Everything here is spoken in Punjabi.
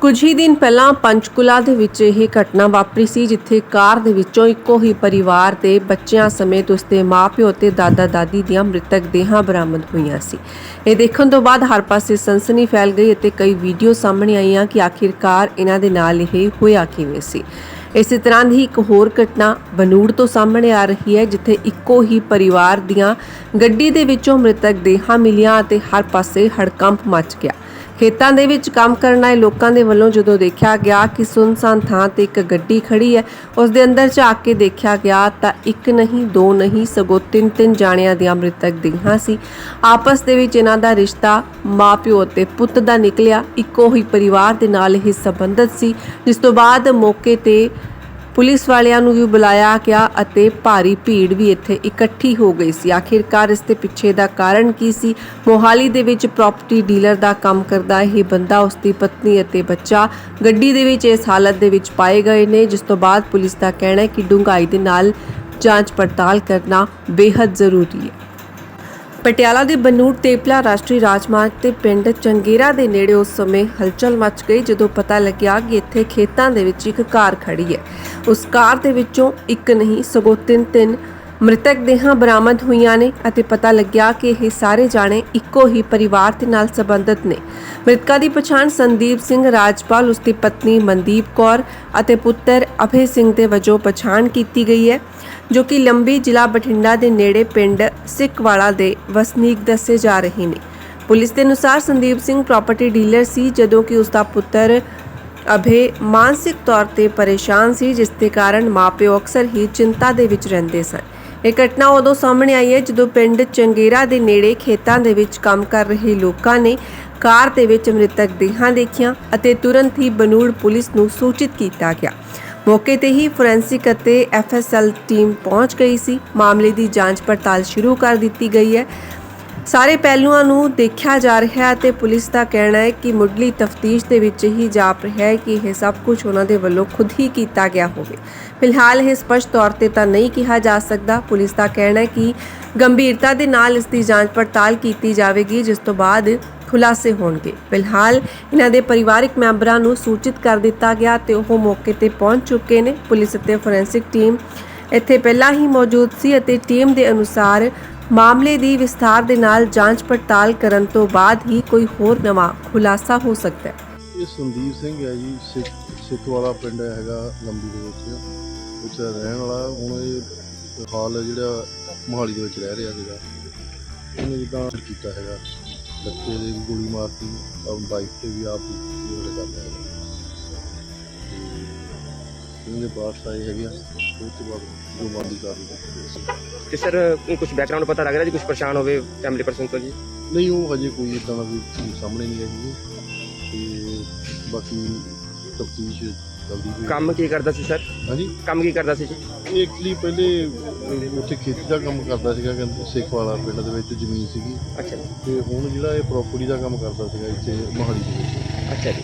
ਕੁਝ ਹੀ ਦਿਨ ਪਹਿਲਾਂ ਪੰਚਕੁਲਾ ਦੇ ਵਿੱਚ ਇਹ ਘਟਨਾ ਵਾਪਰੀ ਸੀ, ਜਿੱਥੇ ਕਾਰ ਦੇ ਵਿੱਚੋਂ ਇੱਕੋ ਹੀ ਪਰਿਵਾਰ ਦੇ ਬੱਚਿਆਂ ਸਮੇਤ ਉਸਦੇ ਮਾਪਿਓ ਤੇ ਦਾਦਾ ਦਾਦੀ ਦੀਆਂ ਮ੍ਰਿਤਕ ਦੇਹਾਂ ਬਰਾਮਦ ਹੋਈਆਂ ਸੀ। ਇਹ ਦੇਖਣ ਤੋਂ ਬਾਅਦ ਹਰ ਪਾਸੇ ਸਨਸਨੀ ਫੈਲ ਗਈ ਅਤੇ ਕਈ ਵੀਡੀਓ ਸਾਹਮਣੇ ਆਈਆਂ ਕਿ ਆਖਿਰਕਾਰ ਇਹਨਾਂ ਦੇ ਨਾਲ ਇਹ ਹੋਇਆ ਕਿਵੇਂ ਸੀ। ਇਸੇ ਤਰ੍ਹਾਂ ਦੀ ਇੱਕ ਹੋਰ ਘਟਨਾ ਬਨੂੜ ਤੋਂ ਸਾਹਮਣੇ ਆ ਰਹੀ ਹੈ, ਜਿੱਥੇ ਇੱਕੋ ਹੀ ਪਰਿਵਾਰ ਦੀਆਂ ਗੱਡੀ ਦੇ ਵਿੱਚੋਂ ਮ੍ਰਿਤਕ ਦੇਹਾਂ ਮਿਲੀਆਂ ਅਤੇ ਹਰ ਪਾਸੇ ਹੜਕੰਪ ਮਚ ਗਿਆ। ਖੇਤਾਂ ਦੇ ਵਿੱਚ ਕੰਮ ਕਰਨ ਆਏ ਲੋਕਾਂ ਦੇ ਵੱਲੋਂ ਜਦੋਂ ਦੇਖਿਆ ਗਿਆ ਕਿ ਸੁਨਸਾਨ ਥਾਂ ਤੇ ਇੱਕ ਗੱਡੀ ਖੜੀ ਹੈ, ਉਸ ਦੇ ਅੰਦਰ ਝਾਕ ਕੇ ਦੇਖਿਆ ਗਿਆ ਤਾਂ ਇੱਕ ਨਹੀਂ, ਦੋ ਨਹੀਂ, ਸਗੋਂ ਤਿੰਨ ਤਿੰਨ ਜਾਣਿਆਂ ਦੀਆਂ ਮ੍ਰਿਤਕ ਦੇਹਾਂ ਸੀ। ਆਪਸ ਦੇ ਵਿੱਚ ਇਹਨਾਂ ਦਾ ਰਿਸ਼ਤਾ ਮਾਪਿਓ ਅਤੇ ਪੁੱਤ ਦਾ ਨਿਕਲਿਆ। ਇੱਕੋ ਹੀ ਪਰਿਵਾਰ ਦੇ ਨਾਲ ਇਹ ਸੰਬੰਧਿਤ ਸੀ, ਜਿਸ ਤੋਂ ਬਾਅਦ ਮੌਕੇ ਤੇ ਪੁਲਿਸ ਵਾਲਿਆਂ ਨੂੰ ਵੀ ਬੁਲਾਇਆ ਗਿਆ ਅਤੇ ਭਾਰੀ ਭੀੜ ਵੀ ਇੱਥੇ ਇਕੱਠੀ ਹੋ ਗਈ ਸੀ। ਆਖਿਰਕਾਰ ਇਸ ਦੇ ਪਿੱਛੇ ਦਾ ਕਾਰਨ ਕੀ ਸੀ? ਮੋਹਾਲੀ ਦੇ ਵਿੱਚ ਪ੍ਰਾਪਰਟੀ ਡੀਲਰ ਦਾ ਕੰਮ ਕਰਦਾ ਇਹ ਬੰਦਾ, ਉਸ ਦੀ ਪਤਨੀ ਅਤੇ ਬੱਚਾ ਗੱਡੀ ਦੇ ਵਿੱਚ ਇਸ ਹਾਲਤ ਦੇ ਵਿੱਚ ਪਾਏ ਗਏ ਨੇ, ਜਿਸ ਤੋਂ ਬਾਅਦ ਪੁਲਿਸ ਦਾ ਕਹਿਣਾ ਹੈ ਕਿ ਡੂੰਘਾਈ ਦੇ ਨਾਲ ਜਾਂਚ ਪੜਤਾਲ ਕਰਨਾ ਬੇहद ਜ਼ਰੂਰੀ ਹੈ। ਪਟਿਆਲਾ ਦੇ ਬਨੂੜ ਤੇਪਲਾ ਰਾਸ਼ਟਰੀ ਰਾਜਮਾਰਗ ਤੇ ਪਿੰਡ ਚੰਗੇਰਾ ਦੇ ਨੇੜੇ ਉਸ ਸਮੇਂ ਹਲਚਲ ਮਚ ਗਈ, ਜਦੋਂ ਪਤਾ ਲੱਗਿਆ ਕਿ ਇੱਥੇ ਖੇਤਾਂ ਦੇ ਵਿੱਚ ਇੱਕ ਕਾਰ ਖੜੀ ਹੈ। ਉਸ ਕਾਰ ਦੇ ਵਿੱਚੋਂ ਇੱਕ ਨਹੀਂ, ਸਗੋਂ ਤਿੰਨ ਤਿੰਨ ਮ੍ਰਿਤਕ ਦੇਹਾਂ ਬਰਾਮਦ ਹੋਈਆਂ ਨੇ ਅਤੇ ਪਤਾ ਲੱਗਿਆ ਕਿ ਇਹ ਸਾਰੇ ਜਾਣੇ ਇੱਕੋ ਹੀ ਪਰਿਵਾਰ ਦੇ ਨਾਲ ਸੰਬੰਧਿਤ ਨੇ। ਮ੍ਰਿਤਕਾਂ ਦੀ ਪਛਾਣ ਸੰਦੀਪ ਸਿੰਘ ਰਾਜਪਾਲ, ਉਸ ਦੀ ਪਤਨੀ ਮਨਦੀਪ ਕੌਰ ਅਤੇ ਪੁੱਤਰ ਅਭੇ ਸਿੰਘ ਦੇ ਵਜੋਂ ਪਛਾਣ ਕੀਤੀ ਗਈ ਹੈ, ਜੋ ਕਿ ਲੰਬੀ ਜ਼ਿਲ੍ਹਾ ਬਠਿੰਡਾ ਦੇ ਨੇੜੇ ਪਿੰਡ ਸਿੱਕਵਾਲਾ ਦੇ ਵਸਨੀਕ ਦੱਸੇ ਜਾ ਰਹੇ ਨੇ। ਪੁਲਿਸ ਦੇ ਅਨੁਸਾਰ ਸੰਦੀਪ ਸਿੰਘ ਪ੍ਰਾਪਰਟੀ ਡੀਲਰ ਸੀ, ਜਦੋਂ ਕਿ ਉਸ ਦਾ ਪੁੱਤਰ ਅਭੇ ਮਾਨਸਿਕ ਤੌਰ ਤੇ ਪਰੇਸ਼ਾਨ ਸੀ, ਜਿਸ ਦੇ ਕਾਰਨ ਮਾਪਿਓ ਅਕਸਰ ਹੀ ਚਿੰਤਾ ਦੇ ਵਿੱਚ ਰਹਿੰਦੇ ਸਨ। ਇਹ ਘਟਨਾ ਉਦੋਂ ਸਾਹਮਣੇ ਆਈ ਹੈ ਜਦੋਂ ਪਿੰਡ ਚੰਗੇਰਾ ਦੇ ਨੇੜੇ ਖੇਤਾਂ ਦੇ ਵਿੱਚ ਕੰਮ ਕਰ ਰਹੇ ਲੋਕਾਂ ਨੇ ਕਾਰ ਦੇ ਵਿੱਚ ਮ੍ਰਿਤਕ ਦੇਹਾਂ ਦੇਖੀਆਂ ਅਤੇ ਤੁਰੰਤ ਹੀ ਬਨੂੜ ਪੁਲਿਸ ਨੂੰ ਸੂਚਿਤ ਕੀਤਾ ਗਿਆ। ਮੌਕੇ ਤੇ ਹੀ ਫੋਰੈਂਸਿਕ ਅਤੇ ਐਫਐਸਐਲ ਟੀਮ ਪਹੁੰਚ ਗਈ ਸੀ। ਮਾਮਲੇ ਦੀ ਜਾਂਚ ਪੜਤਾਲ ਸ਼ੁਰੂ ਕਰ ਦਿੱਤੀ ਗਈ ਹੈ। ਸਾਰੇ ਪਹਿਲੂਆਂ ਨੂੰ ਦੇਖਿਆ ਜਾ ਰਿਹਾ ਹੈ ਤੇ ਪੁਲਿਸ ਦਾ ਕਹਿਣਾ ਹੈ ਕਿ ਮੁੱਢਲੀ ਤਫਤੀਸ਼ ਦੇ ਵਿੱਚ ਹੀ ਜਾਪ ਰਿਹਾ ਹੈ ਕਿ ਇਹ ਸਭ ਕੁਝ ਉਹਨਾਂ ਦੇ ਵੱਲੋਂ ਖੁਦ ਹੀ ਕੀਤਾ ਗਿਆ ਹੋਵੇ। ਫਿਲਹਾਲ ਇਹ ਸਪਸ਼ਟ ਤੌਰ ਤੇ ਤਾਂ ਨਹੀਂ ਕਿਹਾ ਜਾ ਸਕਦਾ। ਪੁਲਿਸ ਦਾ ਕਹਿਣਾ ਹੈ ਕਿ ਗੰਭੀਰਤਾ ਦੇ ਨਾਲ ਇਸ ਦੀ ਜਾਂਚ ਪੜਤਾਲ ਕੀਤੀ ਜਾਵੇਗੀ, ਜਿਸ ਤੋਂ ਬਾਅਦ ਖੁਲਾਸੇ ਹੋਣਗੇ। ਫਿਲਹਾਲ ਇਹਨਾਂ ਦੇ ਪਰਿਵਾਰਕ ਮੈਂਬਰਾਂ ਨੂੰ ਸੂਚਿਤ ਕਰ ਦਿੱਤਾ ਗਿਆ ਤੇ ਉਹ ਮੌਕੇ ਤੇ ਪਹੁੰਚ ਚੁੱਕੇ ਨੇ। ਪੁਲਿਸ ਅਤੇ ਫੋਰੈਂਸਿਕ ਟੀਮ ਇੱਥੇ ਪਹਿਲਾਂ ਹੀ ਮੌਜੂਦ ਸੀ ਅਤੇ ਟੀਮ ਦੇ ਅਨੁਸਾਰ ਮਾਮਲੇ ਦੀ ਵਿਸਥਾਰ ਦੇ ਨਾਲ ਜਾਂਚ ਪੜਤਾਲ ਕਰਨ ਤੋਂ ਬਾਅਦ ਹੀ ਕੋਈ ਹੋਰ ਨਵਾਂ ਖੁਲਾਸਾ ਹੋ ਸਕਦਾ ਹੈ। ਇਹ ਸੰਦੀਪ ਸਿੰਘ ਹੈ ਜੀ, ਸਿੱਖ ਸਿੱਖ ਵਾਲਾ ਪਿੰਡ ਹੈਗਾ ਲੰਬੀ ਦੇ ਵਿੱਚ। ਉੱਥੇ ਰਹਿਣ ਵਾਲਾ, ਹੁਣ ਇਹ ਹਾਲ ਜਿਹੜਾ ਮੋਹਾਲੀ ਦੇ ਵਿੱਚ ਰਹਿ ਰਿਹਾ ਸੀਗਾ। ਉਹਨੇ ਜਿੱਦਾਂ ਕੀਤਾ ਹੈਗਾ, ਬੱਚੇ ਦੇ ਵੀ ਗੋਲੀ ਮਾਰਤੀ ਔਰ ਬਾਈਕ ਤੇ ਵੀ ਆਪ ਹੀ ਉਹਨੇ ਕਰਦਾ ਹੈਗਾ। ਇਹਦੇ ਬਾਅਦ ਆਏ ਹੈਗੇ ਆ। ਉਸ ਤੋਂ ਬਾਅਦ ਜੋ ਬੰਦੀ ਕਰ ਲਈ ਤੇ ਸਰ ਕੁਝ ਬੈਕਗ੍ਰਾਉਂਡ ਪਤਾ ਲੱਗ ਰਿਹਾ ਜੀ? ਕੁਝ ਪਰੇਸ਼ਾਨ ਹੋਵੇ ਫੈਮਿਲੀ ਪਰਸਨ ਤੋਂ ਜੀ? ਨਹੀਂ ਉਹ ਹਜੇ ਕੋਈ ਇਦਾਂ ਦਾ ਵੀ ਚੀਜ਼ ਸਾਹਮਣੇ ਨਹੀਂ ਆਈ ਤੇ ਬਾਕੀ ਤਫਤੀਸ਼ ਜਲਦੀ ਹੋਈ ਕੰਮ ਕੀ ਕਰਦਾ ਸੀ ਸਰ? ਹਾਂਜੀ? ਕੰਮ ਕੀ ਕਰਦਾ ਸੀ ਜੀ? ਐਕਚੁਅਲੀ ਪਹਿਲੇ ਉੱਥੇ ਖੇਤੀ ਦਾ ਕੰਮ ਕਰਦਾ ਸੀਗਾ ਕਹਿੰਦੇ ਸਿੱਖ ਵਾਲਾ ਪਿੰਡ ਦੇ ਵਿੱਚ ਜ਼ਮੀਨ ਸੀਗੀ। ਅੱਛਾ ਜੀ। ਤੇ ਹੁਣ ਜਿਹੜਾ ਇਹ ਪ੍ਰਾਪਰਟੀ ਦਾ ਕੰਮ ਕਰਦਾ ਸੀਗਾ ਇੱਥੇ ਮੋਹਾਲੀ ਦੇ ਵਿੱਚ। ਅੱਛਾ ਜੀ।